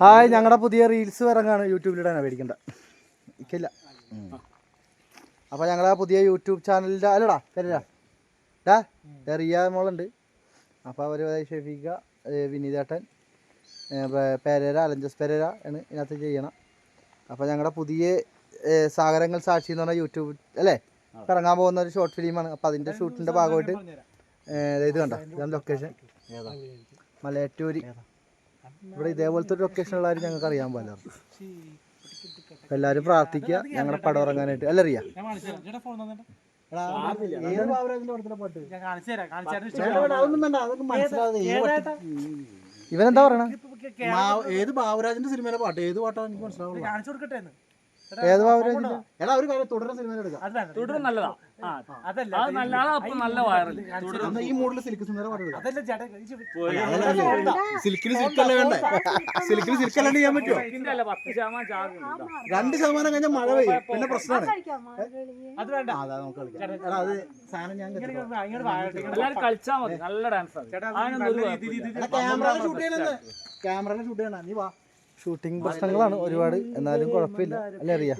Hi ഞങ്ങളുടെ പുതിയ reels ഇറങ്ങാണ്. യൂട്യൂബിലിടാനാണ് പേടിക്കണ്ട. ഇക്കില്ല അപ്പോൾ ഞങ്ങളെ പുതിയ യൂട്യൂബ് ചാനലിന്റെ അല്ലടാ പേരടാ ഡാ റിയ മോളുണ്ട്. അപ്പോൾ അവർ ഷെഫീഖ വിനീതേട്ടൻ പേരേര അലഞ്ചസ് പേരേര ആണ് ഇതിനകത്ത് ചെയ്യണം. അപ്പോൾ ഞങ്ങളുടെ പുതിയ സാഗരങ്ങൾ സാക്ഷി എന്ന് പറഞ്ഞ യൂട്യൂബ് അല്ലേ? ഇറങ്ങാൻ പോകുന്ന ഒരു ഷോർട്ട് ഫിലിമാണ് അപ്പോൾ അതിന്റെ ഷൂട്ടിന്റെ ഭാഗമായിട്ട് ഇത് കണ്ടോ? ഇതാണ് ലൊക്കേഷൻ മലയാറ്റൂര്. ഇവിടെ ഇതേപോലത്തെ ഒരു ലൊക്കേഷൻ ഉള്ള കാര്യം ഞങ്ങൾക്ക് അറിയാൻ പാടില്ല. എല്ലാരും എല്ലാവരും പ്രാർത്ഥിക്കുക. ഞങ്ങളുടെ പടം ഇറങ്ങാനായിട്ട്. അല്ല അറിയാ ഇവനെന്താ പറയണ? ഏത് ബാബുരാജിന്റെ സിനിമയിലെ പാട്ട്? ഏത് പാട്ടാണ് എനിക്ക് മനസ്സിലാവുള്ളൂ ഏത് ബാബുരാജ് എടാ ഒരു കാര്യം തുടരുന്ന സിനിമയിൽ എടുക്കാം. തുടരും നല്ലതാ. ആ അതല്ല അത് നല്ല അപ്പൊ നല്ല വൈറൽ തുടരും എന്നാ ഈ മൂഡിൽ സിൽക്ക് സുന്ദര പാട്ട് എടുക്കാം. അതല്ല ചേട്ടാ സിൽക്കിന് സിൽക്കല്ലേ വേണ്ടേ. സിൽക്കിന് സിൽക്കല്ലാണ്ട് ചെയ്യാൻ പറ്റുമോ ഇതിന്റെ അല്ല പത്ത് ശതമാനം ചാർജ് ഉണ്ട് കേട്ടോ. രണ്ട് ശതമാനം കഴിഞ്ഞാൽ മഴ പെയ്യും. പിന്നെ പ്രശ്നമാണ്. അത് വേണ്ട. ആ, അതാ നമുക്ക് കളിക്കാം. എടാ അത് സാധനം ഞാൻ ഇങ്ങനെ കെട്ടിക്കോളാം. ഇങ്ങനെ ഇങ്ങനെ വാഴട്ടെ, ഇങ്ങനെ എല്ലാരും കളിച്ചാ മതി. നല്ല ഡാൻസ് ആണ്. ചേട്ടാ, അതിനൊന്നും ഒരു നല്ല കുഴപ്പമില്ല. രീതിയിൽ ഇത് എടാ ക്യാമറയിൽ ഷൂട്ട് ചെയ്യണമെന്ന് ക്യാമറയിൽ ഷൂട്ട് ചെയ്യണം നീ വാ. ഷൂട്ടിംഗ് പ്രശ്നങ്ങളാണ് ഒരുപാട്. എന്നാലും കുഴപ്പമില്ല. അല്ലേ അറിയാ